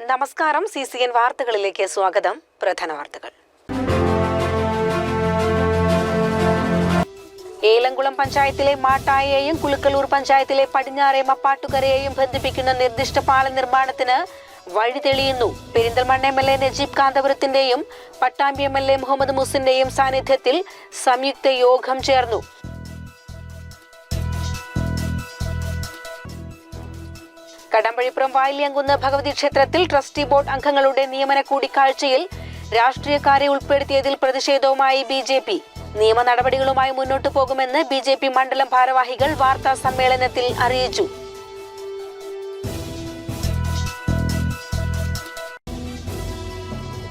നമസ്കാരം. C C N വാർത്തകളിലേക്ക് സ്വാഗതം. പ്രധാന വാർത്തകൾ. ഏലംകുളം പഞ്ചായത്തിലെ മാട്ടായെയും കുലുക്കലൂർ പഞ്ചായത്തിലെ പടിഞ്ഞാറെ മപ്പാട്ടുകരയെയും ബന്ധിപ്പിക്കുന്ന നിർദ്ദിഷ്ട പാല നിർമ്മാണത്തിന് വഴി തെളിയുന്നു. Perinthalmanna M L A Najeeb കാന്തപുരത്തിന്റെയും Pattambi M L A Muhammad മുസിന്റെയും സാന്നിധ്യത്തിൽ സംയുക്ത യോഗം ചേർന്നു. കടമ്പഴിപ്പുറം വായിലിയങ്കുന്ന് ഭഗവതി ക്ഷേത്രത്തിൽ ട്രസ്റ്റി ബോർഡ് അംഗങ്ങളുടെ നിയമന കൂടിക്കാഴ്ചയിൽ രാഷ്ട്രീയക്കാരെ ഉൾപ്പെടുത്തിയതിൽ പ്രതിഷേധവുമായി ബി ജെ പി. നിയമ നടപടികളുമായി മുന്നോട്ടു പോകുമെന്ന് ബി ജെ പി മണ്ഡലം ഭാരവാഹികൾ വാർത്താ സമ്മേളനത്തിൽ അറിയിച്ചു.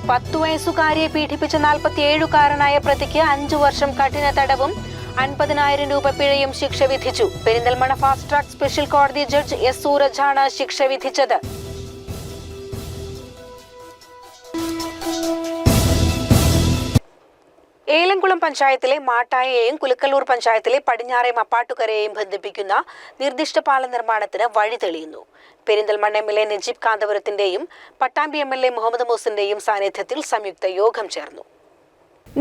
പത്തു വയസ്സുകാരിയെ പീഡിപ്പിച്ച നാൽപ്പത്തിയേഴുകാരനായ പ്രതിക്ക് അഞ്ചു വർഷം കഠിന തടവും അൻപതിനായിരം രൂപ പിഴയും ശിക്ഷ വിധിച്ചു. പെരിന്തൽമണ്ണ ഫാസ്റ്റ് ട്രാക്ക് സ്പെഷ്യൽ കോടതി ജഡ്ജ് എസ് സൂരജാണ് ശിക്ഷ വിധിച്ചത്. ഏലംകുളം പഞ്ചായത്തിലെ മാട്ടായയെയും കുലുക്കല്ലൂർ പഞ്ചായത്തിലെ പടിഞ്ഞാറെ മപ്പാട്ടുകരയെയും ബന്ധിപ്പിക്കുന്ന നിർദ്ദിഷ്ട പാല നിർമ്മാണത്തിന് വഴി തെളിയുന്നു. Perinthalmanna M L A Najeeb കാന്തപുരത്തിന്റെയും Pattambi M L A Muhammad മൂസിന്റെയും സാന്നിധ്യത്തിൽ സംയുക്ത യോഗം ചേർന്നു.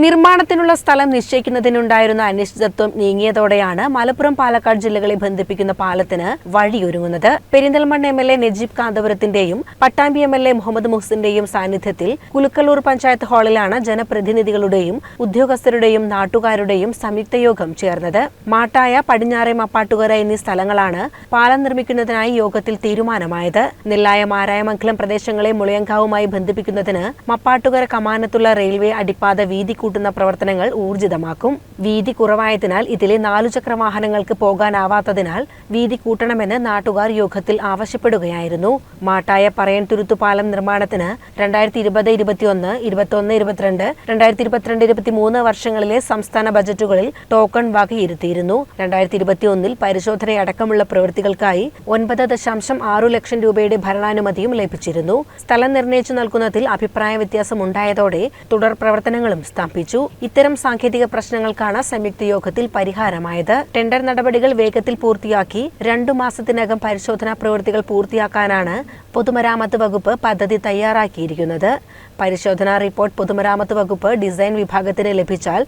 നിർമ്മാണത്തിനുള്ള സ്ഥലം നിശ്ചയിക്കുന്നതിനുണ്ടായിരുന്ന അനിശ്ചിതത്വം നീങ്ങിയതോടെയാണ് മലപ്പുറം പാലക്കാട് ജില്ലകളെ ബന്ധിപ്പിക്കുന്ന പാലത്തിന് വഴിയൊരുങ്ങുന്നത്. Perinthalmanna M L A Najeeb കാന്തപുരത്തിന്റെയും Pattambi M L A Muhammad മുഹ്സിന്റെയും സാന്നിധ്യത്തിൽ കുലുക്കല്ലൂർ പഞ്ചായത്ത് ഹാളിലാണ് ജനപ്രതിനിധികളുടെയും ഉദ്യോഗസ്ഥരുടെയും നാട്ടുകാരുടെയും സംയുക്ത യോഗം ചേർന്നത്. മാട്ടായ പടിഞ്ഞാറെ മപ്പാട്ടുകര എന്നീ സ്ഥലങ്ങളാണ് പാലം നിർമ്മിക്കുന്നതിനായി യോഗത്തിൽ തീരുമാനമായത്. നെല്ലായ മാരായമംഗലം പ്രദേശങ്ങളെ മുളയങ്കാവുമായി ബന്ധിപ്പിക്കുന്നതിന് മപ്പാട്ടുകര കമാനത്തുള്ള റെയിൽവേ അടിപ്പാത വീതി കൂട്ടുന്ന പ്രവർത്തനങ്ങൾ ഊർജിതമാക്കും. വീതി കുറവായതിനാൽ ഇതിലെ നാലുചക്ര വാഹനങ്ങൾക്ക് പോകാനാവാത്തതിനാൽ വീതി കൂട്ടണമെന്ന് നാട്ടുകാർ യോഗത്തിൽ ആവശ്യപ്പെടുകയായിരുന്നു. മാട്ടായ പറയൻ പാലം നിർമ്മാണത്തിന് രണ്ടായിരത്തി ഇരുപത് ഇരുപത്തിയൊന്ന് ഇരുപത്തൊന്ന് ഇരുപത്തിരണ്ട് രണ്ടായിരത്തി ഇരുപത്തിരണ്ട് ഇരുപത്തിമൂന്ന് വർഷങ്ങളിലെ സംസ്ഥാന ബജറ്റുകളിൽ ടോക്കൺ വകയിരുത്തിയിരുന്നു. രണ്ടായിരത്തി ഇരുപത്തിയൊന്നിൽ പരിശോധനയടക്കമുള്ള പ്രവൃത്തികൾക്കായി ഒൻപത് ദശാംശം ആറു ലക്ഷം രൂപയുടെ ഭരണാനുമതിയും ലഭിച്ചിരുന്നു. സ്ഥലം നിർണയിച്ചു നൽകുന്നതിൽ അഭിപ്രായ വ്യത്യാസം ഉണ്ടായതോടെ തുടർ പ്രവർത്തനങ്ങളും സ്തംഭിച്ചു ഇത്തരം സാങ്കേതിക പ്രശ്നങ്ങൾക്കാണ് സംയുക്ത യോഗത്തിൽ പരിഹാരമായത്. ടെൻഡർ നടപടികൾ വേഗത്തിൽ പൂർത്തിയാക്കി രണ്ടു മാസത്തിനകം പരിശോധനാ പ്രവൃത്തികൾ പൂർത്തിയാക്കാനാണ് പൊതുമരാമത്ത് വകുപ്പ് പദ്ധതി തയ്യാറാക്കിയിരിക്കുന്നത്. പരിശോധനാ റിപ്പോർട്ട് പൊതുമരാമത്ത് വകുപ്പ് ഡിസൈൻ വിഭാഗത്തിന് ലഭിച്ചാൽ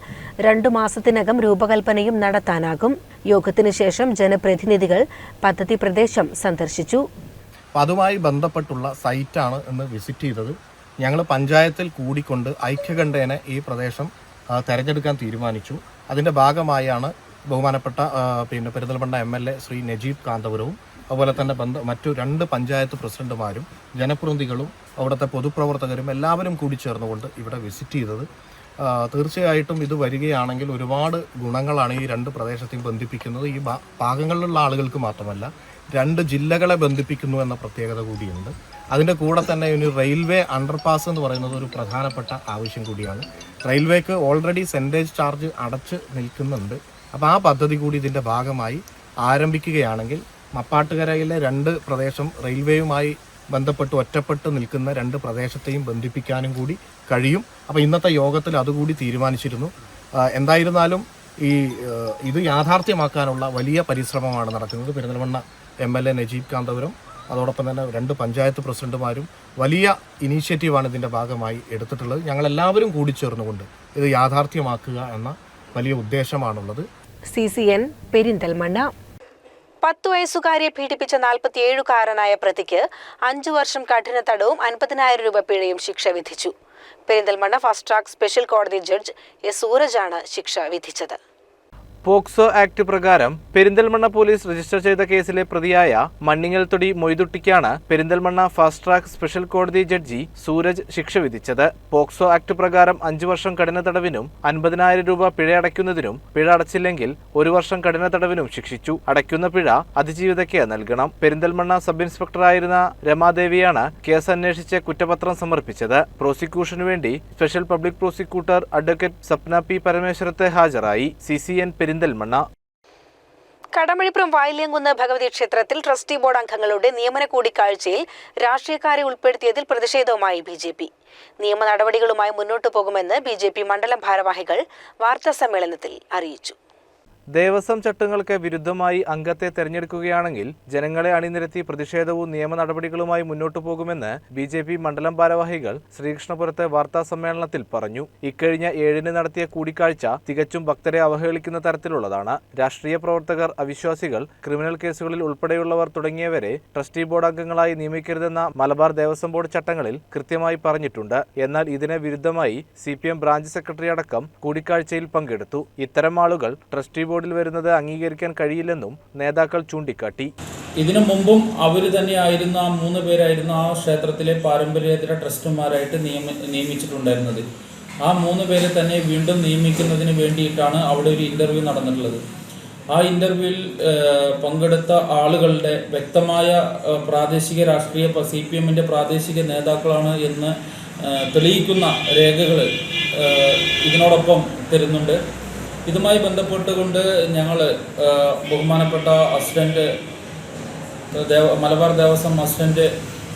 രണ്ടു മാസത്തിനകം രൂപകൽപ്പനയും നടത്താനാകും. യോഗത്തിനു ശേഷം ജനപ്രതിനിധികൾ പദ്ധതി പ്രദേശം സന്ദർശിച്ചു. അതുമായി ബന്ധപ്പെട്ടുള്ള സൈറ്റാണ് ഇന്ന് വിസിറ്റ് ചെയ്തത്. ഞങ്ങൾ പഞ്ചായത്തിൽ കൂടിക്കൊണ്ട് ഐക്യകണ്ഠേന ഈ പ്രദേശം തെരഞ്ഞെടുക്കാൻ തീരുമാനിച്ചു. അതിന്റെ ഭാഗമായാണ് ബഹുമാനപ്പെട്ട പിന്നെ Perinthalmanna M L A Shri Najeeb കാന്തപുരവും അതുപോലെ തന്നെ ബന്ധ മറ്റു രണ്ട് പഞ്ചായത്ത് പ്രസിഡന്റുമാരും ജനപ്രതിനിധികളും അവിടുത്തെ പൊതുപ്രവർത്തകരും എല്ലാവരും കൂടി ചേർന്നുകൊണ്ട് ഇവിടെ വിസിറ്റ് ചെയ്തത്. തീർച്ചയായിട്ടും ഇത് വരികയാണെങ്കിൽ ഒരുപാട് ഗുണങ്ങളാണ് ഈ രണ്ട് പ്രദേശത്തെയും ബന്ധിപ്പിക്കുന്നത്. ഈ ഭാഗങ്ങളിലുള്ള ആളുകൾക്ക് മാത്രമല്ല രണ്ട് ജില്ലകളെ ബന്ധിപ്പിക്കുന്നു എന്ന പ്രത്യേകത കൂടിയുണ്ട്. അതിന്റെ കൂടെ തന്നെ ഇനി റെയിൽവേ അണ്ടർപാസ് എന്ന് പറയുന്നത് ഒരു പ്രധാനപ്പെട്ട ആവശ്യം കൂടിയാണ്. റെയിൽവേക്ക് ഓൾറെഡി സെന്റേജ് ചാർജ് അടച്ച് നിൽക്കുന്നുണ്ട്. അപ്പോൾ ആ പദ്ധതി കൂടി ഇതിന്റെ ഭാഗമായി ആരംഭിക്കുകയാണെങ്കിൽ മപ്പാട്ടുകരയിലെ രണ്ട് പ്രദേശം റെയിൽവേയുമായി ബന്ധപ്പെട്ട് ഒറ്റപ്പെട്ട് നിൽക്കുന്ന രണ്ട് പ്രദേശത്തെയും ബന്ധിപ്പിക്കാനും കൂടി കഴിയും. അപ്പോൾ ഇന്നത്തെ യോഗത്തിൽ അതുകൂടി തീരുമാനിച്ചിരുന്നു. എന്തായിരുന്നാലും ഈ ഇത് യാഥാർത്ഥ്യമാക്കാനുള്ള വലിയ പരിശ്രമമാണ് നടക്കുന്നത്. Perinthalmanna M L A Najeeb Kanthapuram അതോടൊപ്പം തന്നെ രണ്ട് പഞ്ചായത്ത് പ്രസിഡന്റുമാരും വലിയ ഇനീഷ്യേറ്റീവാണ് ഇതിന്റെ ഭാഗമായി എടുത്തിട്ടുള്ളത്. ഞങ്ങളെല്ലാവരും കൂടി ചേർന്നുകൊണ്ട് ഇത് യാഥാർത്ഥ്യമാക്കുക എന്ന വലിയ ഉദ്ദേശമാണുള്ളത്. C C N Perinthalmanna. പത്തു വയസ്സുകാരിയെ പീഡിപ്പിച്ച നാൽപ്പത്തിയേഴുകാരനായ പ്രതിക്ക് അഞ്ചു വർഷം കഠിന തടവും അൻപതിനായിരം രൂപ പിഴയും ശിക്ഷ വിധിച്ചു. പെരിന്തൽമണ്ണ ഫാസ്റ്റ് ട്രാക്ക് സ്പെഷ്യൽ കോടതി ജഡ്ജ് എസ് സൂരജാണ് ശിക്ഷ വിധിച്ചത്. പോക്സോ ആക്ട് പ്രകാരം പെരിന്തൽമണ്ണ പോലീസ് രജിസ്റ്റർ ചെയ്ത കേസിലെ പ്രതിയായ മണ്ണിങ്ങൽത്തൊടി മൊയ്തുട്ടിക്കാണ് പെരിന്തൽമണ്ണ ഫാസ്റ്റ് ട്രാക്ക് സ്പെഷ്യൽ കോടതി ജഡ്ജി സൂരജ് ശിക്ഷ വിധിച്ചത്. പോക്സോ ആക്ട് പ്രകാരം അഞ്ചു വർഷം കഠിന തടവിനും അൻപതിനായിരം രൂപ പിഴ അടയ്ക്കുന്നതിനും പിഴ അടച്ചില്ലെങ്കിൽ ഒരു വർഷം കഠിന തടവിനും ശിക്ഷിച്ചു. അടയ്ക്കുന്ന പിഴ അതിജീവിതയ്ക്ക് നൽകണം. പെരിന്തൽമണ്ണ സബ് ഇൻസ്പെക്ടറായിരുന്ന രമാദേവിയാണ് കേസ് അന്വേഷിച്ച് കുറ്റപത്രം സമർപ്പിച്ചത്. പ്രോസിക്യൂഷനു വേണ്ടി special public prosecutor advocate Sapna P പരമേശ്വരത്തെ ഹാജരായി. C C N Perinthalmanna Kadambazhipuram Vayilyamkunnu Bhagavathi ക്ഷേത്രത്തിൽ ട്രസ്റ്റി ബോർഡ് അംഗങ്ങളുടെ നിയമന കൂടിക്കാഴ്ചയിൽ രാഷ്ട്രീയക്കാരെ ഉൾപ്പെടുത്തിയതിൽ പ്രതിഷേധവുമായി ബി ജെ പി. നിയമ നടപടികളുമായി മുന്നോട്ടു പോകുമെന്ന് ബി ജെ പി മണ്ഡലം ഭാരവാഹികൾ വാർത്താ സമ്മേളനത്തിൽ അറിയിച്ചു. ദേവസ്വം ചട്ടങ്ങൾക്ക് വിരുദ്ധമായി അംഗത്തെ തെരഞ്ഞെടുക്കുകയാണെങ്കിൽ ജനങ്ങളെ അണിനിരത്തി പ്രതിഷേധവും നിയമ നടപടികളുമായി മുന്നോട്ടു പോകുമെന്ന് ബി ജെ പി മണ്ഡലം ഭാരവാഹികൾ ശ്രീകൃഷ്ണപുരത്തെ വാർത്താ സമ്മേളനത്തിൽ പറഞ്ഞു. ഇക്കഴിഞ്ഞ ഏഴിന് നടത്തിയ കൂടിക്കാഴ്ച തികച്ചും ഭക്തരെ അവഹേളിക്കുന്ന തരത്തിലുള്ളതാണ്. രാഷ്ട്രീയ പ്രവർത്തകർ അവിശ്വാസികൾ ക്രിമിനൽ കേസുകളിൽ ഉൾപ്പെടെയുള്ളവർ തുടങ്ങിയവരെ ട്രസ്റ്റി ബോർഡ് അംഗങ്ങളായി നിയമിക്കരുതെന്ന മലബാർ ദേവസ്വം ബോർഡ് ചട്ടങ്ങളിൽ കൃത്യമായി പറഞ്ഞിട്ടുണ്ട്. എന്നാൽ ഇതിന് വിരുദ്ധമായി സി ബ്രാഞ്ച് സെക്രട്ടറി അടക്കം കൂടിക്കാഴ്ചയിൽ പങ്കെടുത്തു. ഇത്തരം ആളുകൾ ട്രസ്റ്റി ബോർഡിൽ വരുന്നത് അംഗീകരിക്കാൻ കഴിയില്ലെന്നും നേതാക്കൾ ചൂണ്ടിക്കാട്ടി. ഇതിനു മുമ്പും അവർ തന്നെയായിരുന്ന ആ മൂന്ന് പേരായിരുന്നു ആ ക്ഷേത്രത്തിലെ പാരമ്പര്യേതര ട്രസ്റ്റുമാരായിട്ട് നിയമ നിയമിച്ചിട്ടുണ്ടായിരുന്നത്. ആ മൂന്ന് പേരെ തന്നെ വീണ്ടും നിയമിക്കുന്നതിന് വേണ്ടിയിട്ടാണ് അവിടെ ഒരു ഇന്റർവ്യൂ നടന്നിട്ടുള്ളത്. ആ ഇന്റർവ്യൂവിൽ പങ്കെടുത്ത ആളുകളുടെ വ്യക്തമായ പ്രാദേശിക രാഷ്ട്രീയ സി പി എമ്മിന്റെ പ്രാദേശിക നേതാക്കളാണ് എന്ന് തെളിയിക്കുന്ന രേഖകൾ ഇതിനോടൊപ്പം തരുന്നുണ്ട്. ഇതുമായി ബന്ധപ്പെട്ടുകൊണ്ട് ഞങ്ങൾ ബഹുമാനപ്പെട്ട അസിസ്റ്റന്റ് ദേവ Malabar Devaswom assistant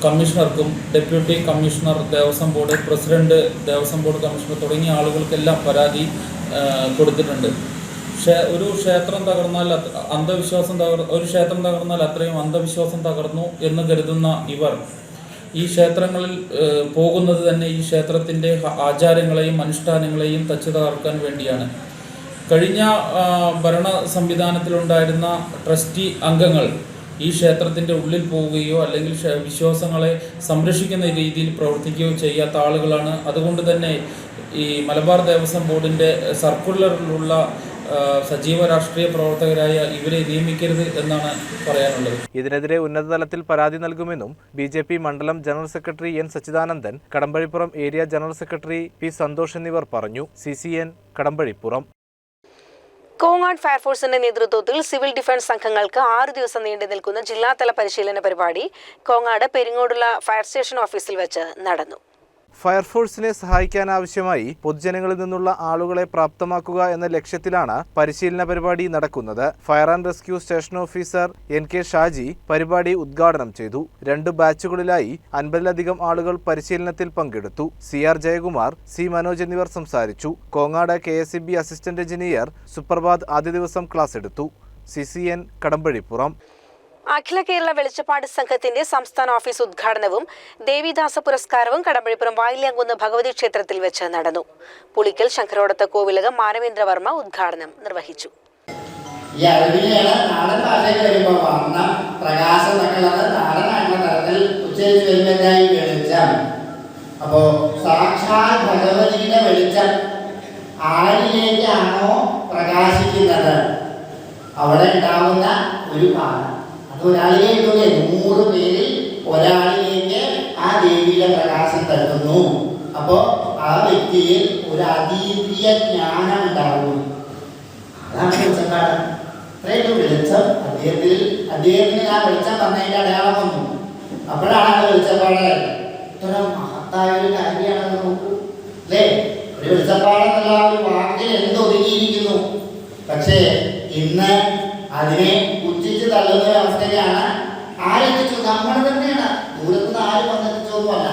കമ്മീഷണർക്കും deputy commissioner Devaswom board president Devaswom board commissioner തുടങ്ങിയ ആളുകൾക്കെല്ലാം പരാതി കൊടുത്തിട്ടുണ്ട്. ഒരു ക്ഷേത്രം തകർന്നാൽ അന്ധവിശ്വാസം തകർ ഒരു ക്ഷേത്രം തകർന്നാൽ അത്രയും അന്ധവിശ്വാസം തകർന്നു എന്ന് കരുതുന്ന ഇവർ ഈ ക്ഷേത്രങ്ങളിൽ പോകുന്നത് തന്നെ ഈ ക്ഷേത്രത്തിന്റെ ആചാരങ്ങളെയും അനുഷ്ഠാനങ്ങളെയും തച്ചു തകർക്കാൻ വേണ്ടിയാണ്. കഴിഞ്ഞ ഭരണ സംവിധാനത്തിലുണ്ടായിരുന്ന ട്രസ്റ്റി അംഗങ്ങൾ ഈ ക്ഷേത്രത്തിന്റെ ഉള്ളിൽ പോവുകയോ അല്ലെങ്കിൽ വിശ്വാസങ്ങളെ സംരക്ഷിക്കുന്ന രീതിയിൽ പ്രവർത്തിക്കുകയോ ചെയ്യാത്ത ആളുകളാണ്. അതുകൊണ്ട് തന്നെ ഈ മലബാർ ദേവസ്വം ബോർഡിന്റെ സർക്കുലറിലുള്ള സജീവ രാഷ്ട്രീയ പ്രവർത്തകരായ ഇവരെ നിയമിക്കരുത് എന്നാണ് പറയാനുള്ളത്. ഇതിനെതിരെ ഉന്നതതലത്തിൽ പരാതി നൽകുമെന്നും ബി ജെ പി മണ്ഡലം general secretary N Sachidanandan Kadambazhipuram area general secretary P Santhosh എന്നിവർ പറഞ്ഞു. C C N Kadambazhipuram. Kongad ഫയർഫോഴ്സിന്റെ നേതൃത്വത്തിൽ സിവിൽ ഡിഫൻസ് സംഘങ്ങൾക്ക് ആറ് ദിവസം നീണ്ടു നിൽക്കുന്ന ജില്ലാതല പരിശീലന പരിപാടി കോങ്ങാട് പെരിങ്ങോടുള്ള ഫയർ സ്റ്റേഷൻ ഓഫീസിൽ വെച്ച് നടന്നു. ഫയർഫോഴ്സിനെ സഹായിക്കാനാവശ്യമായി പൊതുജനങ്ങളിൽ നിന്നുള്ള ആളുകളെ പ്രാപ്തമാക്കുക എന്ന ലക്ഷ്യത്തിലാണ് പരിശീലന പരിപാടി നടക്കുന്നത്. Fire and rescue station officer N K Shaji പരിപാടി ഉദ്ഘാടനം ചെയ്തു. രണ്ട് ബാച്ചുകളിലായി അൻപതിലധികം ആളുകൾ പരിശീലനത്തിൽ പങ്കെടുത്തു. C R Jayakumar C Manoj എന്നിവർ സംസാരിച്ചു. Kongad K S assistant engineer Suprabhath ആദ്യ ദിവസം ക്ലാസ് എടുത്തു. C C N Kadambazhipuram. അഖില കേരള വെളിച്ചപ്പാട് സംഘത്തിന്റെ സംസ്ഥാന ഓഫീസ് ഉദ്ഘാടനവും ദേവിദാസ പുരസ്കാരവും കടമ്പഴിപ്പുറം വായില്യാങ്കുന്ന് ഭഗവതി ക്ഷേത്രത്തിൽ വെച്ച് നടന്നു. പുളിക്കൽ ശങ്കരോടത്ത് കോവിലകം മാനവേന്ദ്രവർമ്മ ഉദ്ഘാടനം നിർവഹിച്ചു. ഈ അപ്പോ സാക്ഷാൽ ഭഗവതിയുടെ വെളിച്ചം ആരിലേക്കാണോ പ്രകാശിക്കുന്നത്? അവിടെ ഉണ്ടാവുന്ന ഒരു പാഠം അത് എഴുതുന്നത് നൂറ് പേരിൽ ഒരാളിലേക്ക് ആ ദേവിയുടെ പ്രകാശം തട്ടുന്നു അപ്പോ ആ വ്യക്തിയിൽ ഒരു അതീവ്യ ജ്ഞാനം ഉണ്ടാകും. അതാണ് വെളിച്ചം. അദ്ദേഹത്തിൽ അദ്ദേഹത്തിന് ആ വെളിച്ചം വന്നതിന്റെ അടയാളം വന്നു. അപ്പോഴാണ് അത് വെളിച്ചപ്പാട് ഇത്ര മഹത്തായ ഒരു കാര്യമാണെന്ന് നോക്കൂ. അല്ലേ? ഒരു വെളിച്ചപ്പാടെന്നുള്ള ആ ഒരു വാക്കിൽ എന്തൊതുങ്ങിയിരിക്കുന്നു പക്ഷേ ഇന്ന് അതിനെ പുച്ഛിച്ച് തള്ളുന്ന ഒരു അവസ്ഥയാണ് ആരെത്തിച്ചു നമ്മൾ തന്നെയാണ്. ദൂരത്തുനിന്ന് ആര് വന്നെത്തിച്ചൊന്നുമല്ല.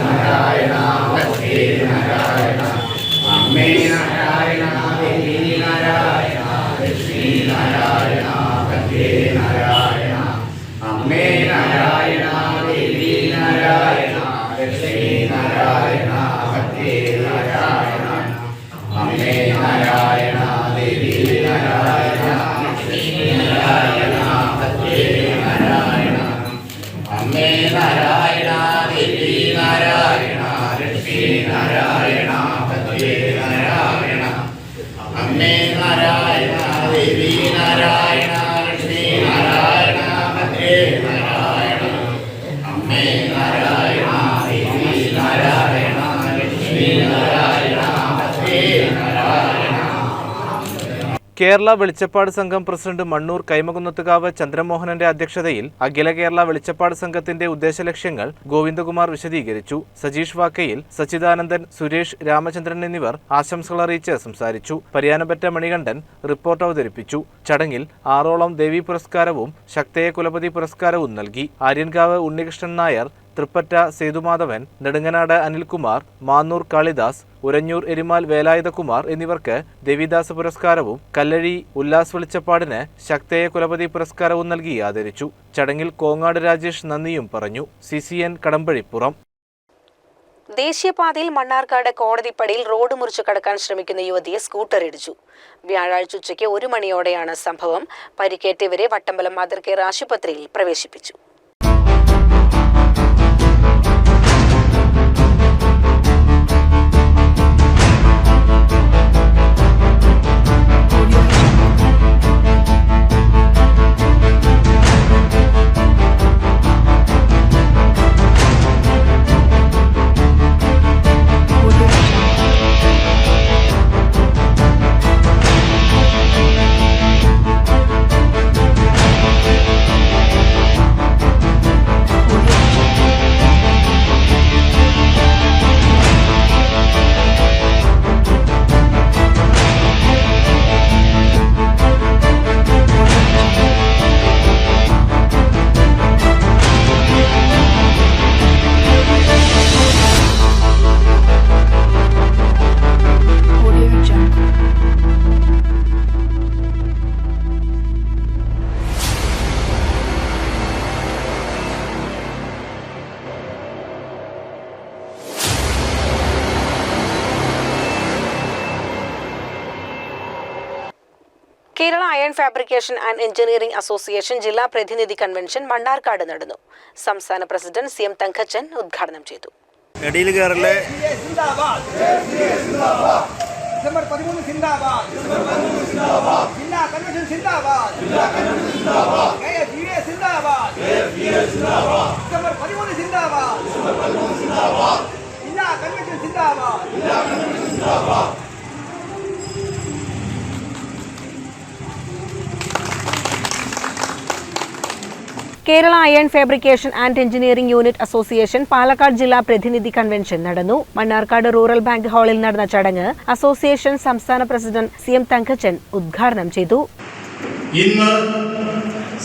നാരായണ കേരള വെളിച്ചപ്പാട് സംഘം പ്രസിഡന്റ് മണ്ണൂർ കൈമകുന്നത്തുകാവ് ചന്ദ്രമോഹനന്റെ അധ്യക്ഷതയിൽ അഖില കേരള വെളിച്ചപ്പാട് സംഘത്തിന്റെ ഉദ്ദേശലക്ഷ്യങ്ങൾ ഗോവിന്ദകുമാർ വിശദീകരിച്ചു. സജീഷ് വാക്കയിൽ സച്ചിദാനന്ദൻ സുരേഷ് രാമചന്ദ്രൻ എന്നിവർ ആശംസകൾ അറിയിച്ച് സംസാരിച്ചു. പരിയാനപ്പറ്റ മണികണ്ഠൻ റിപ്പോർട്ട് അവതരിപ്പിച്ചു. ചടങ്ങിൽ ആറോളം ദേവി പുരസ്കാരവും ശക്തയ കുലപതി പുരസ്കാരവും നൽകി. ആര്യൻകാവ് ഉണ്ണികൃഷ്ണൻ നായർ തൃപ്പറ്റ സേതുമാധവൻ നെടുങ്ങനാട് അനിൽകുമാർ മാന്നൂർ കാളിദാസ് ഉരഞ്ഞൂർ എരിമാൽ വേലായുധകുമാർ എന്നിവർക്ക് ദേവിദാസ പുരസ്കാരവും കല്ലഴി ഉല്ലാസ് വെളിച്ചപ്പാടിന് ശക്തയ കുലപതി പുരസ്കാരവും നൽകി ആദരിച്ചു. ചടങ്ങിൽ കോങ്ങാട് രാജേഷ് നന്ദിയും പറഞ്ഞു. C C N Kadambazhipuram. ദേശീയപാതയിൽ മണ്ണാർക്കാട് കോടതിപ്പടിയിൽ റോഡ് മുറിച്ചു കടക്കാൻ ശ്രമിക്കുന്ന യുവതിയെ സ്കൂട്ടർ ഇടിച്ചു. വ്യാഴാഴ്ച ഉച്ചയ്ക്ക് ഒരു മണിയോടെയാണ് സംഭവം. പരിക്കേറ്റവരെ വട്ടമ്പലം മദർ കെയർ ആശുപത്രിയിൽ പ്രവേശിപ്പിച്ചു. Iron fabrication and engineering association ജില്ലാ പ്രതിനിധി കൺവെൻഷൻ മണ്ണാർക്കാട് നടന്നു. സംസ്ഥാന പ്രസിഡന്റ് സി എം തങ്കച്ചൻ ഉദ്ഘാടനം ചെയ്തു. എടയിൽ കയറൽ ഡിസംബർ പതിമൂന്ന് സിന്ദാബാദ് ജില്ലാ കൺവെൻഷൻ സിന്ദാബാദ് സിന്ദാബാദ് ഡിസംബർ പതിമൂന്ന് സിന്ദാബാദ് ജില്ലാ convention Zindabad Kerala iron fabrication and engineering unit association Palakkad ജില്ലാ പ്രതിനിധി കൺവെൻഷൻ നടന്നു. മണ്ണാർക്കാട് റൂറൽ ബാങ്ക് ഹാളിൽ നടന്ന ചടങ്ങ് അസോസിയേഷൻ സംസ്ഥാന പ്രസിഡന്റ് സി എം തങ്കച്ചൻ ഉദ്ഘാടനം ചെയ്തു. ഇന്ന്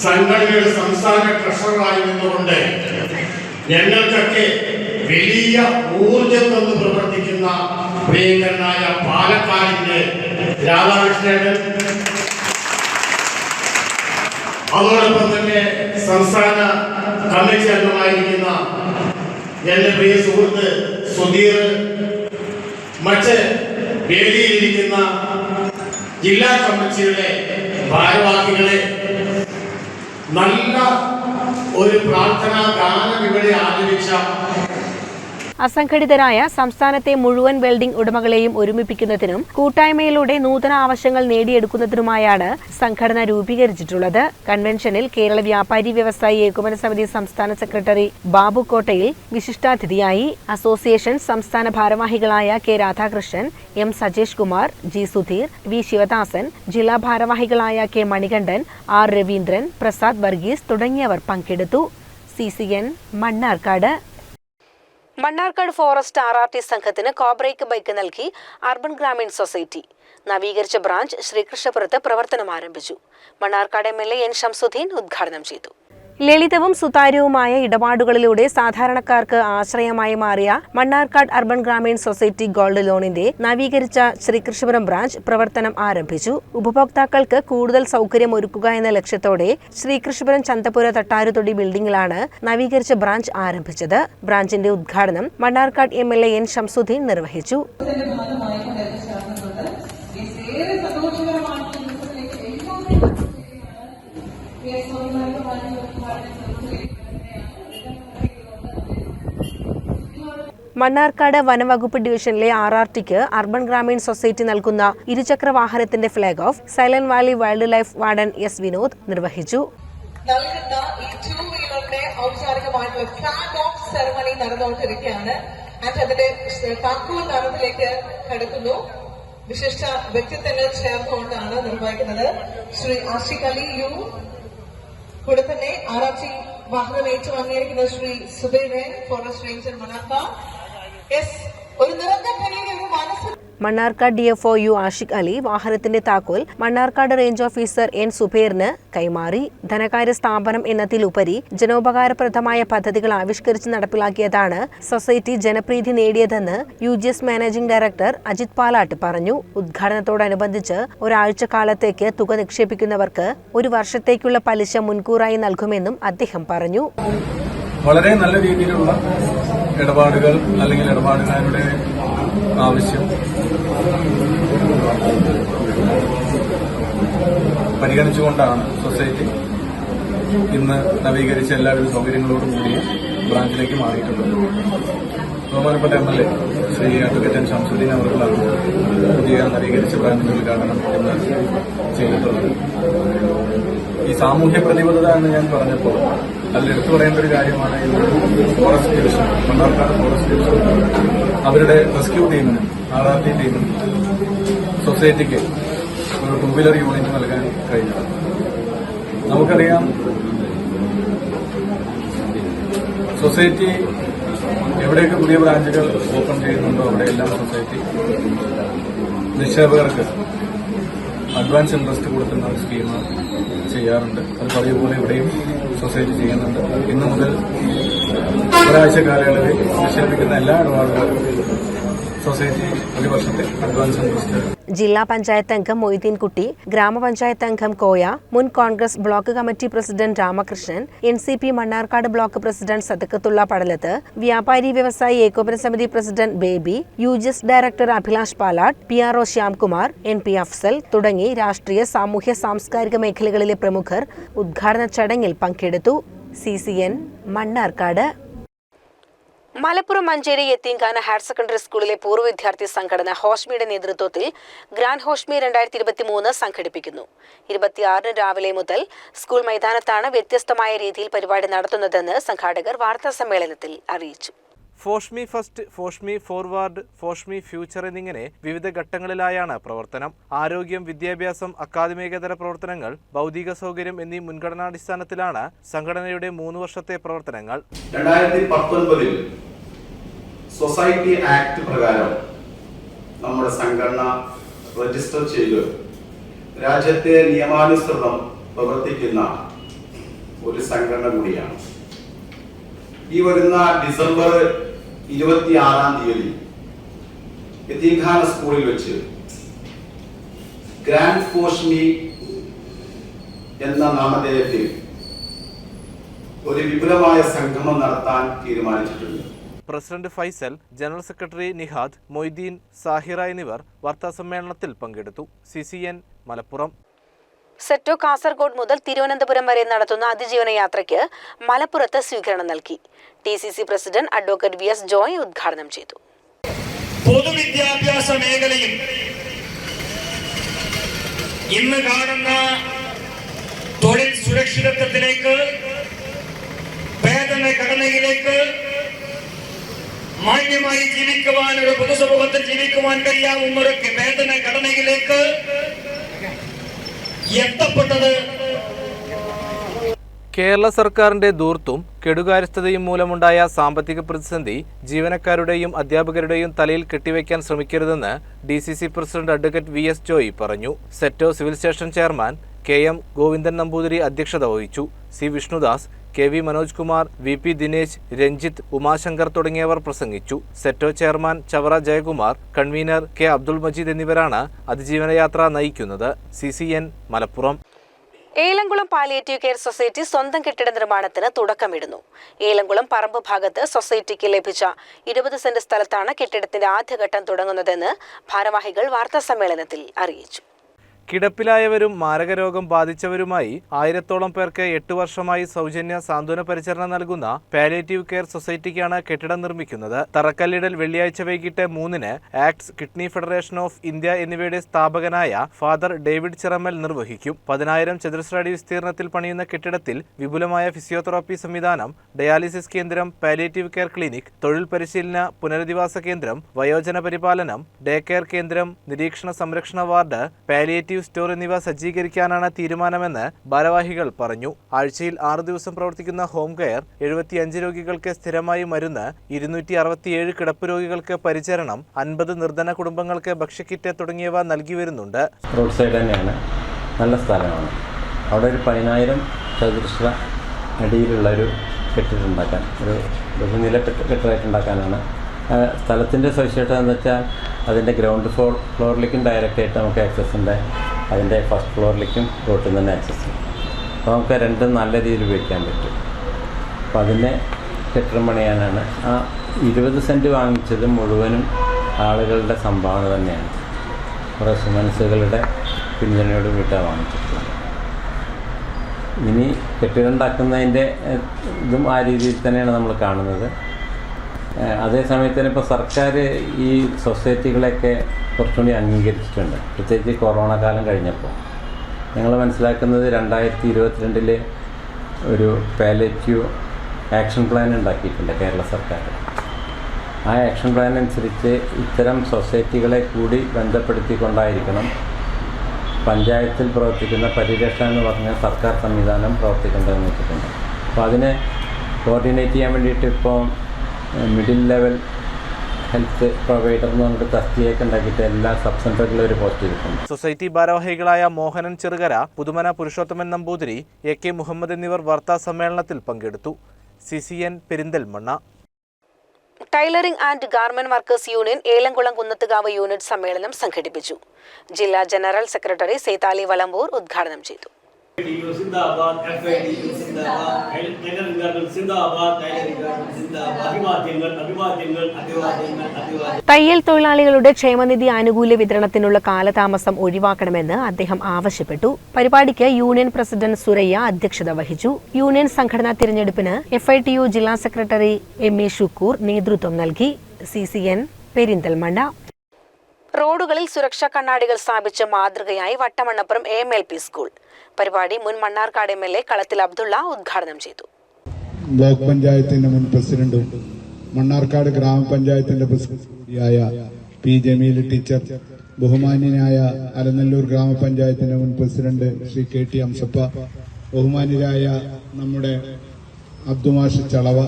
സംഘടനയുടെ സംസ്ഥാന ട്രഷററായി നിന്നുകൊണ്ട് ഞങ്ങൾക്കൊക്കെ വലിയ ഊർജം തന്നു പ്രവർത്തിക്കുന്ന പ്രിയങ്കരനായ പാലക്കാടിന്റെ രാധാകൃഷ്ണൻ. അതോടൊപ്പം തന്നെ സംസ്ഥാന കമ്മിറ്റി അംഗമായിരിക്കുന്ന എന്റെ പ്രിയ സുഹൃത്ത് സുധീർ മറ്റ് വേദിയിലിരിക്കുന്ന ജില്ലാ കമ്മിറ്റിയുടെ ഭാരവാഹികളെ നല്ല ഒരു പ്രാർത്ഥനാ ഗാനം ഇവിടെ ആലപിച്ച അസംഘടിതരായ സംസ്ഥാനത്തെ മുഴുവൻ വെൽഡിംഗ് ഉടമകളെയും ഒരുമിപ്പിക്കുന്നതിനും കൂട്ടായ്മയിലൂടെ നൂതന ആവശ്യങ്ങൾ നേടിയെടുക്കുന്നതിനുമായാണ് സംഘടന രൂപീകരിച്ചിട്ടുള്ളത്. കൺവെൻഷനിൽ കേരള വ്യാപാരി വ്യവസായി ഏകോപന സമിതി സംസ്ഥാന സെക്രട്ടറി ബാബു കോട്ടയിൽ വിശിഷ്ടാതിഥിയായി അസോസിയേഷൻ സംസ്ഥാന ഭാരവാഹികളായ K Radhakrishnan M Sajesh Kumar G Sudheer V Sivadasan ജില്ലാ ഭാരവാഹികളായ കെ മണികണ്ഠൻ ആർ രവീന്ദ്രൻ പ്രസാദ് വർഗീസ് തുടങ്ങിയവർ പങ്കെടുത്തു. C C N Mannarkkad. Mannarkkad forest R R T സംഘത്തിന് കോബ്രേക്ക് ബൈക്ക് നൽകി അർബൻ ഗ്രാമീൺ സൊസൈറ്റി. നവീകരിച്ച ബ്രാഞ്ച് ശ്രീകൃഷ്ണപുരത്ത് പ്രവർത്തനം ആരംഭിച്ചു. Mannarkkad M L A N Shamsudheen ഉദ്ഘാടനം ചെയ്തു. ലളിതവും സുതാര്യവുമായ ഇടപാടുകളിലൂടെ സാധാരണക്കാർക്ക് ആശ്രയമായി മാറിയ Mannarkkad urban Grameen society gold ലോണിന്റെ നവീകരിച്ച ശ്രീകൃഷ്ണപുരം ബ്രാഞ്ച് പ്രവർത്തനം ആരംഭിച്ചു. ഉപഭോക്താക്കൾക്ക് കൂടുതൽ സൗകര്യം ഒരുക്കുക എന്ന ലക്ഷ്യത്തോടെ ശ്രീകൃഷ്ണപുരം ചന്തപുര തട്ടാരുതൊടി ബിൽഡിംഗിലാണ് നവീകരിച്ച ബ്രാഞ്ച് ആരംഭിച്ചത്. ബ്രാഞ്ചിന്റെ ഉദ്ഘാടനം Mannarkkad M L A N Shamsudheen നിർവഹിച്ചു. മണ്ണാർക്കാട് വനവകുപ്പ് ഡിവിഷനിലെ ആർ ആർ ടിക്ക് അർബൻ ഗ്രാമീൺ സൊസൈറ്റി നൽകുന്ന ഇരുചക്ര വാഹനത്തിന്റെ flag off Silent Valley wildlife warden S Vinod നിർവഹിച്ചു. നൽകുന്ന ഈ ടൂ വീലറിന്റെ ഔപചാരികമായിട്ടുള്ള ഫ്ലാഗ് ഓഫ് സെറമണി നടന്നുകൊണ്ടിരിക്കുകയാണ്. ആൻഡ് അതിന്റെ താക്കോൽ നടത്തിലേക്ക് കടക്കുന്നു. വിശിഷ്ട വ്യക്തിത്വങ്ങൾ ചേർന്നുകൊണ്ടാണ് നിർവഹിക്കുന്നത്. ശ്രീ ആഷിഖ് അലി യു. കൂടെ തന്നെ ആറാച്ചി വാഹനം ഏറ്റുവാങ്ങിയിരിക്കുന്ന ശ്രീ സുബൈർ ഫോറസ്റ്റ് റേഞ്ചർ മണാക്ക മണ്ണാർക്കാട് ഡിഎഫ്ഒ യു ആഷിഖ് അലി വാഹനത്തിന്റെ താക്കോൽ മണ്ണാർക്കാട് റേഞ്ച് ഓഫീസർ എൻ സുബേറിന് കൈമാറി. ധനകാര്യ സ്ഥാപനം എന്നതിലുപരി ജനോപകാരപ്രദമായ പദ്ധതികൾ ആവിഷ്കരിച്ച് നടപ്പിലാക്കിയതാണ് സൊസൈറ്റി ജനപ്രീതി നേടിയതെന്ന് U G S managing director Ajith Palatt പറഞ്ഞു. ഉദ്ഘാടനത്തോടനുബന്ധിച്ച് ഒരാഴ്ച കാലത്തേക്ക് തുക നിക്ഷേപിക്കുന്നവർക്ക് ഒരു വർഷത്തേക്കുള്ള പലിശ മുൻകൂറായി നൽകുമെന്നും അദ്ദേഹം പറഞ്ഞു. വളരെ നല്ല രീതിയിലുള്ള ഇടപാടുകൾ അല്ലെങ്കിൽ ഇടപാടുകാരുടെ ആവശ്യം. പരിഗണിച്ചുകൊണ്ടാണ് സൊസൈറ്റി ഇന്ന് നവീകരിച്ച എല്ലാവിധ സൗകര്യങ്ങളോടും കൂടി ബ്രാഞ്ചിലേക്ക് മാറിയിട്ടുണ്ട് ബഹുമാനപ്പെട്ട M L A Shri advocate N Shamsuddin അവർക്കുള്ള പുതിയ നവീകരിച്ച ബ്രാഞ്ചിന്റെ ഉദ്ഘാടനം ഇന്ന് ചെയ്തിട്ടുള്ളത്. ഈ സാമൂഹ്യ പ്രതിബദ്ധത എന്ന് ഞാൻ പറഞ്ഞപ്പോൾ അതിൽ എടുത്തു പറയേണ്ട ഒരു കാര്യമാണ് forest division Mannarkkad forest division അവരുടെ റെസ്ക്യൂ ടീമിന് ആർ ആർ ടി ടീമിന് സൊസൈറ്റിക്ക് ഒരു ടൂ വീലർ യൂണിറ്റ് നൽകാൻ കഴിഞ്ഞു നമുക്കറിയാം സൊസൈറ്റി എവിടെയൊക്കെ പുതിയ ബ്രാഞ്ചുകൾ ഓപ്പൺ ചെയ്യുന്നുണ്ടോ അവിടെയെല്ലാം സൊസൈറ്റി നിക്ഷേപകർക്ക് അഡ്വാൻസ് ഇൻട്രസ്റ്റ് കൊടുക്കുന്ന ഒരു സ്കീം ചെയ്യാറുണ്ട്. അത് പതിവുപോലെ ഇവിടെയും സൊസൈറ്റി ചെയ്യുന്നുണ്ട്. ഇന്നു മുതൽ ഒരാഴ്ച കാലയളവിൽ നിക്ഷേപിക്കുന്ന എല്ലാ ഇടപാടുകളും സൊസൈറ്റി ഒരു വർഷത്തെ അഡ്വാൻസ് ഇൻട്രസ്റ്റ് ജില്ലാ പഞ്ചായത്ത് അംഗം മൊയ്തീൻകുട്ടി ഗ്രാമപഞ്ചായത്ത് അംഗം കോയ മുൻ Congress block committee president Ramakrishnan N C P Mannarkkad block president Sadakkathulla Padalath വ്യാപാരി വ്യവസായി ഏകോപന സമിതി president Baby U director Abhilash Palatt P R O Shyamkumar N P Afsal തുടങ്ങി രാഷ്ട്രീയ സാമൂഹ്യ സാംസ്കാരിക മേഖലകളിലെ പ്രമുഖർ ഉദ്ഘാടന ചടങ്ങിൽ പങ്കെടുത്തു. C C N Mannarkkad Malappuram Manjeri Yatheemkhana higher secondary സ്കൂളിലെ പൂർവ വിദ്യാർത്ഥി സംഘടന ഹോഷ്മിയുടെ നേതൃത്വത്തിൽ ഗ്രാൻഡ് ഹോഷ്മി രണ്ടായിരത്തി ഇരുപത്തി മൂന്ന് സംഘടിപ്പിക്കുന്നു. ഇരുപത്തിയാറിന് രാവിലെ മുതൽ സ്കൂൾ മൈതാനത്താണ് വ്യത്യസ്തമായ രീതിയിൽ പരിപാടി നടത്തുന്നതെന്ന് സംഘാടകർ വാർത്താ സമ്മേളനത്തിൽ അറിയിച്ചു. Foshmi first Foshmi forward Foshmi future എന്നിങ്ങനെ വിവിധ ഘട്ടങ്ങളിലായാണ് പ്രവർത്തനം. ആരോഗ്യം വിദ്യാഭ്യാസം അക്കാദമികതര പ്രവർത്തനങ്ങൾ ഭൗതിക സൗകര്യം എന്നീ മുൻഗണനാടിസ്ഥാനത്തിലാണ് സംഘടനയുടെ മൂന്ന് വർഷത്തെ പ്രവർത്തനങ്ങൾ. രണ്ടായിരത്തി പത്തൊൻപതിൽ സൊസൈറ്റി ആക്ട് പ്രകാരം നമ്മുടെ സംഘടന രജിസ്റ്റർ ചെയ്ത് രാജ്യത്തെ നിയമാനുസൃതം പ്രവർത്തിക്കുന്ന ഒരു സംഘടന കൂടിയാണ്. ഈ വരുന്ന ഡിസംബർ ഇരുപത്തിയാറാം തീയതി എത്തീഖാന സ്കൂളിൽ വെച്ച് ഗ്രാൻഡ് കോഷ്മി എന്ന നാമധേയത്തിൽ ഒരു വിപുലമായ സംഗമം നടത്താൻ തീരുമാനിച്ചിട്ടുണ്ട്. President Faisal general secretary Nihad Moideen Sahira എന്നിവർ വാർത്താസമ്മേളനത്തിൽ പങ്കെടുത്തു. സി മലപ്പുറം. സെറ്റോ കാസർഗോഡ് മുതൽ തിരുവനന്തപുരം വരെ നടത്തുന്ന അതിജീവന യാത്രയ്ക്ക് മലപ്പുറത്ത് സ്വീകരണം നൽകി. T C C president advocate V S Joy ഉദ്ഘാടനം ചെയ്തു. പൊതുവിദ്യാഭ്യാസ മേഖലയിൽ ഇന്ന് കാണുന്ന തൊഴിൽ സുരക്ഷിതത്വത്തിലേക്ക് വേതന ഘടനയിലേക്ക് മാന്യമായി ജീവിക്കുവാൻ ഒരു പൊതുസമൂഹത്തിൽ ജീവിക്കുവാൻ കഴിയാവുന്ന ഒരു വേതന ഘടനയിലേക്ക് കേരള സർക്കാരിന്റെ ദൂർത്തും കെടുകാര്യസ്ഥതയും മൂലമുണ്ടായ സാമ്പത്തിക പ്രതിസന്ധി ജീവനക്കാരുടെയും അധ്യാപകരുടെയും തലയിൽ കെട്ടിവയ്ക്കാൻ ശ്രമിക്കരുതെന്ന് D C C president advocate V S Joy പറഞ്ഞു. SETO civil station chairman K M Govindan Namboothiri അധ്യക്ഷത വഹിച്ചു. C Vishnudas K V Manoj Kumar V P Dinesh Ranjith Umashankar തുടങ്ങിയവർ പ്രസംഗിച്ചു. SETO chairman Chavara Jayakumar convener K Abdul Majeed എന്നിവരാണ് അതിജീവനയാത്ര നയിക്കുന്നത്. C C N Malappuram. Elamkulam palliative care society സ്വന്തം കെട്ടിട നിർമ്മാണത്തിന് തുടക്കമിടുന്നു. ഏലംകുളം പറമ്പ് ഭാഗത്ത് സൊസൈറ്റിക്ക് ലഭിച്ച ഇരുപത് സെന്റ് സ്ഥലത്താണ് കെട്ടിടത്തിന്റെ ആദ്യഘട്ടം തുടങ്ങുന്നതെന്ന് ഭാരവാഹികൾ വാർത്താസമ്മേളനത്തിൽ അറിയിച്ചു. കിടപ്പിലായവരും മാരകരോഗം ബാധിച്ചവരുമായി ആയിരത്തോളം പേർക്ക് എട്ട് വർഷമായി സൗജന്യ സാന്ത്വന പരിചരണം നൽകുന്ന പാലിയേറ്റീവ് കെയർ സൊസൈറ്റിക്കാണ് കെട്ടിടം നിർമ്മിക്കുന്നത്. തറക്കല്ലിടൽ വെള്ളിയാഴ്ച വൈകിട്ട് മൂന്നിന് ACTS kidney federation of India എന്നിവയുടെ സ്ഥാപകനായ ഫാദർ ഡേവിഡ് ചിറമൽ നിർവഹിക്കും. പതിനായിരം ചതുരശ്രാടി വിസ്തീർണത്തിൽ പണിയുന്ന കെട്ടിടത്തിൽ വിപുലമായ ഫിസിയോതെറാപ്പി സംവിധാനം ഡയാലിസിസ് കേന്ദ്രം പാലിയേറ്റീവ് കെയർ ക്ലിനിക് തൊഴിൽ പരിശീലന പുനരധിവാസ കേന്ദ്രം വയോജന പരിപാലനം ഡേ കെയർ കേന്ദ്രം നിരീക്ഷണ സംരക്ഷണ വാർഡ് പാലിയേറ്റീവ് സ്റ്റോർ എന്നിവ സജ്ജീകരിക്കാനാണ് തീരുമാനമെന്ന് ഭാരവാഹികൾ പറഞ്ഞു. ആഴ്ചയിൽ ആറ് ദിവസം പ്രവർത്തിക്കുന്ന ഹോം കെയർ എഴുപത്തിയഞ്ച് രോഗികൾക്ക് സ്ഥിരമായി മരുന്ന് ഇരുന്നൂറ്റി അറുപത്തിയേഴ് കിടപ്പ് രോഗികൾക്ക് പരിചരണം അൻപത് നിർധന കുടുംബങ്ങൾക്ക് ഭക്ഷ്യക്കിറ്റ് തുടങ്ങിയവ നൽകി വരുന്നുണ്ട്. റോഡ് നല്ല സ്ഥലമാണ്. അവിടെ ഒരു പതിനായിരം അടിയിലുള്ള ഒരു കെട്ടിടം ഉണ്ടാക്കാൻ ഒരു ബഹുനില കെട്ടിടമായിട്ടുണ്ടാക്കാനാണ് സ്ഥലത്തിന്റെ സവിശേഷത എന്ന് വെച്ചാൽ അതിന്റെ ഗ്രൗണ്ട് ഫ്ലോർ ഫ്ലോറിലേക്കും ഡയറക്റ്റായിട്ട് നമുക്ക് ആക്സസ് ഉണ്ട്. അതിന്റെ ഫസ്റ്റ് ഫ്ലോറിലേക്കും റോട്ടിൽ നിന്ന് തന്നെ ആക്സസ് ഉണ്ട്. അപ്പോൾ നമുക്ക് രണ്ടും നല്ല രീതിയിൽ ഉപയോഗിക്കാൻ പറ്റും. അപ്പോൾ അതിനെ കെട്ടിടം പണിയാനാണ്. ആ ഇരുപത് സെന്റ് വാങ്ങിച്ചത് മുഴുവനും ആളുകളുടെ സംഭാവന തന്നെയാണ്. കുറേ സുമനസ്സുകളുടെ പിന്തുണയോട് വീട്ടാണ് വാങ്ങിച്ചിട്ടുള്ളത്. ഇനി കെട്ടിടം ഉണ്ടാക്കുന്നതിന്റെ ഇതും ആ രീതിയിൽ തന്നെയാണ് നമ്മൾ കാണുന്നത്. ഏഹ്, അതേ സമയത്ത് തന്നെ ഇപ്പോൾ സർക്കാർ ഈ സൊസൈറ്റികളെയൊക്കെ കുറച്ചുകൂടി അംഗീകരിച്ചിട്ടുണ്ട്. പ്രത്യേകിച്ച് കൊറോണ കാലം കഴിഞ്ഞപ്പോൾ. ഞങ്ങൾ മനസ്സിലാക്കുന്നത് രണ്ടായിരത്തി ഇരുപത്തിരണ്ടിൽ ഒരു പാലേറ്റീവ് ആക്ഷൻ പ്ലാൻ ഉണ്ടാക്കിയിട്ടുണ്ട് കേരള സർക്കാർ ആ ആക്ഷൻ പ്ലാൻ അനുസരിച്ച് ഇത്തരം സൊസൈറ്റികളെ കൂടി ബന്ധപ്പെടുത്തിക്കൊണ്ടായിരിക്കണം പഞ്ചായത്തിൽ പ്രവർത്തിക്കുന്ന പരിരക്ഷ എന്ന് പറഞ്ഞ സർക്കാർ സംവിധാനം പ്രവർത്തിക്കേണ്ടതെന്ന് വെച്ചിട്ടുണ്ട്. അപ്പോൾ അതിനെ കോർഡിനേറ്റ് ചെയ്യാൻ വേണ്ടിയിട്ട് ഇപ്പോൾ മിഡിൽ ലെവൽ ഹെൽത്ത് പ്രൊവൈഡർ എന്ന് പറഞ്ഞിട്ട് തസ്തിയൊക്കെ ഉണ്ടാക്കിയിട്ട് എല്ലാ സബ് സെന്ററുകളിലും ഒരു പോസ്റ്റ് ചെയ്തിട്ടുണ്ട്. സൊസൈറ്റി ഭാരവാഹികളായ മോഹനൻ ചെറുകര പുതുമന പുരുഷോത്തമൻ നമ്പൂതിരി എ കെ മുഹമ്മദ് എന്നിവർ വാർത്താ സമ്മേളനത്തിൽ പങ്കെടുത്തു. C C N Perinthalmanna. Tailoring and garment workers union Elamkulam Kunnathukavu unit സമ്മേളനം സംഘടിപ്പിച്ചു. ജില്ലാ ജനറൽ സെക്രട്ടറി സേതാലി വലമ്പൂർ ഉദ്ഘാടനം ചെയ്തു. സിന്ദാബാദ് എഫ് ഐ ഡി സിന്ദാബാദ് സിന്ദാബാദ് അഭിവാദ്യങ്ങൾ അഭിവാദ്യങ്ങൾ അഭിവാദ്യങ്ങൾ തയ്യൽ തൊഴിലാളികളുടെ ക്ഷേമനിധി ആനുകൂല്യ വിതരണത്തിനുള്ള കാലതാമസം ഒഴിവാക്കണമെന്ന് അദ്ദേഹം ആവശ്യപ്പെട്ടു. പരിപാടിക്ക് യൂണിയൻ പ്രസിഡന്റ് സുരയ്യ അധ്യക്ഷത വഹിച്ചു. യൂണിയൻ സംഘടനാ തിരഞ്ഞെടുപ്പിന് എഫ് ഐ ടി യു ജില്ലാ സെക്രട്ടറി എം എ ഷുക്കൂർ നേതൃത്വം നൽകി. C C N Perinthalmanna. റോഡുകളിൽ സുരക്ഷാ കണ്ണാടികൾ സ്ഥാപിച്ച മാതൃകയായി Vattamannapuram M L P school പരിപാടി മുൻ മണ്ണാർക്കാട് എം എൽ എ കളത്തിൽ അബ്ദുള്ള ഉദ്ഘാടനം ചെയ്തു. ബ്ലോക്ക് പഞ്ചായത്തിന്റെ മുൻ പ്രസിഡന്റും മണ്ണാർക്കാട് ഗ്രാമപഞ്ചായത്തിന്റെ പ്രസിഡന്റ് പി ജമീൽ ടീച്ചർ ബഹുമാന്യനായ അലനല്ലൂർ ഗ്രാമപഞ്ചായത്തിന്റെ മുൻ president Shri K T Amsappa ബഹുമാന്യരായ നമ്മുടെ അബ്ദുമാഷ് ചളവ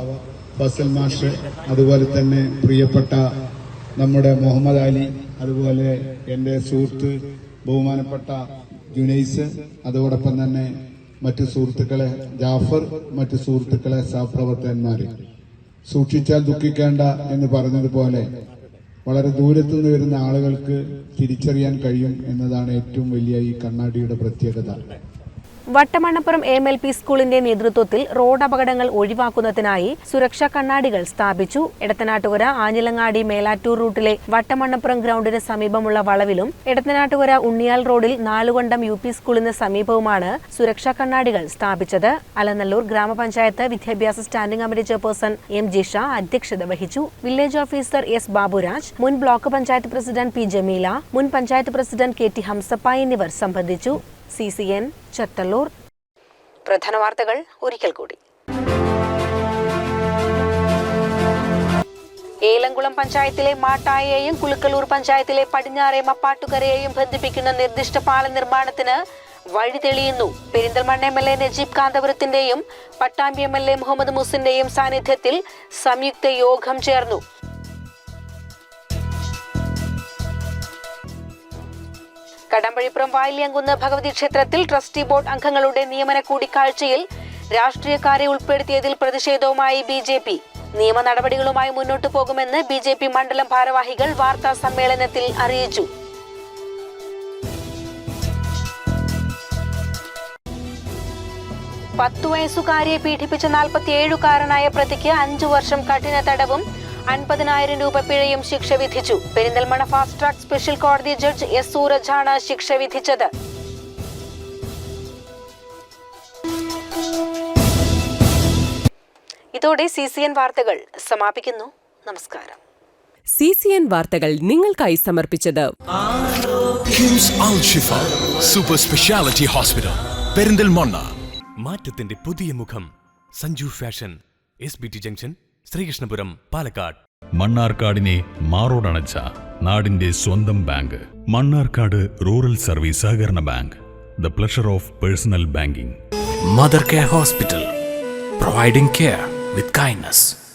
ഫസൽ മാഷ് അതുപോലെ തന്നെ പ്രിയപ്പെട്ട നമ്മുടെ മുഹമ്മദ് അലി അതുപോലെ എന്റെ സുഹൃത്ത് ബഹുമാനപ്പെട്ട ജുനൈസ് അതോടൊപ്പം തന്നെ മറ്റു സുഹൃത്തുക്കളെ ജാഫർ മറ്റു സുഹൃത്തുക്കളെ സഹപ്രവർത്തകന്മാർ സൂക്ഷിച്ചാൽ ദുഃഖിക്കേണ്ട എന്ന് പറഞ്ഞതുപോലെ വളരെ ദൂരത്തു നിന്ന് വരുന്ന ആളുകൾക്ക് തിരിച്ചറിയാൻ കഴിയും എന്നതാണ് ഏറ്റവും വലിയ ഈ കണ്ണാടിയുടെ പ്രത്യേകത. വട്ടമണ്ണപ്പുറം എം എൽ പി സ്കൂളിന്റെ നേതൃത്വത്തിൽ റോഡ് അപകടങ്ങൾ ഒഴിവാക്കുന്നതിനായി സുരക്ഷാ കണ്ണാടികൾ സ്ഥാപിച്ചു. എടത്തനാട്ടുകര ആഞ്ഞിലങ്ങാടി മേലാറ്റൂർ റൂട്ടിലെ വട്ടമണ്ണപ്പുറം ഗ്രൗണ്ടിന് സമീപമുള്ള വളവിലും എടത്തനാട്ടുകര ഉണ്ണിയാൽ റോഡിൽ നാലുകൊണ്ടം യു പി സ്കൂളിന് സമീപവുമാണ് സുരക്ഷാ കണ്ണാടികൾ സ്ഥാപിച്ചത്. അലനല്ലൂർ ഗ്രാമപഞ്ചായത്ത് വിദ്യാഭ്യാസ standing committee chairperson M G Shah അധ്യക്ഷത വഹിച്ചു. വില്ലേജ് ഓഫീസർ എസ് ബാബുരാജ് മുൻ block panchayat president P Jameela മുൻ panchayat president K T Hamsappa എന്നിവർ സംബന്ധിച്ചു. സി സി എൻ ചത്തല്ലൂർ പ്രധാന വാർത്തകൾ ഒരിക്കൽ കൂടി. ഏലംകുളം പഞ്ചായത്തിലെ മാട്ടായെയും കുലുക്കലൂർ പഞ്ചായത്തിലെ പടിഞ്ഞാറെ മപ്പാട്ടുകരയെയും ബന്ധിപ്പിക്കുന്ന നിർദ്ദിഷ്ട പാല നിർമ്മാണത്തിന് വഴി തെളിയുന്നു. Perinthalmanna M L A Najeeb കാന്തപുരത്തിന്റെയും Pattambi M L A Muhammad മുസിന്റെയും സാന്നിധ്യത്തിൽ സംയുക്ത യോഗം ചേർന്നു. കടമ്പഴിപ്പുറം വായിലിയങ്കുന്ന് ഭഗവതി ക്ഷേത്രത്തിൽ ട്രസ്റ്റി ബോർഡ് അംഗങ്ങളുടെ നിയമന കൂടിക്കാഴ്ചയിൽ രാഷ്ട്രീയക്കാരെ ഉൾപ്പെടുത്തിയതിൽ പ്രതിഷേധവുമായി ബി ജെ പി. നിയമ നടപടികളുമായി മുന്നോട്ടു പോകുമെന്ന് ബി ജെ പി മണ്ഡലം ഭാരവാഹികൾ വാർത്താ സമ്മേളനത്തിൽ അറിയിച്ചു. പത്തു വയസ്സുകാരിയെ പീഡിപ്പിച്ച നാൽപ്പത്തിയേഴുകാരനായ പ്രതിക്ക് അഞ്ചു വർഷം കഠിന തടവും അൻപതിനായിരം രൂപ പിഴയും ശിക്ഷ വിധിച്ചു. പെരിന്തൽമണ്ണ ഫാസ്റ്റ് ട്രാക്ക് സ്പെഷ്യൽ കോടതി ജഡ്ജ് എസ് സൂരജാണ് ശിക്ഷ വിധിച്ചത്. ഇതോടെ സി സി എൻ വാർത്തകൾ സമാപിക്കുന്നു. നമസ്കാരം. സി സി എൻ വാർത്തകൾ നിങ്ങൾക്കായി സമർപ്പിച്ചത് സൂപ്പർ സ്പെഷ്യാലിറ്റി ഹോസ്പിറ്റൽ പെരിന്തൽമണ്ണ. മാറ്റത്തിന്റെ പുതിയ മുഖം Sanju fashion S B T junction Sreekrishnapuram Palakkad. മണ്ണാർക്കാടിനെ മാറോടണച്ച നാടിന്റെ സ്വന്തം ബാങ്ക്. മണ്ണാർക്കാട് റൂറൽ സർവീസ് സഹകരണ bank. The pleasure of personal banking. Mother care hospital. Providing care with kindness.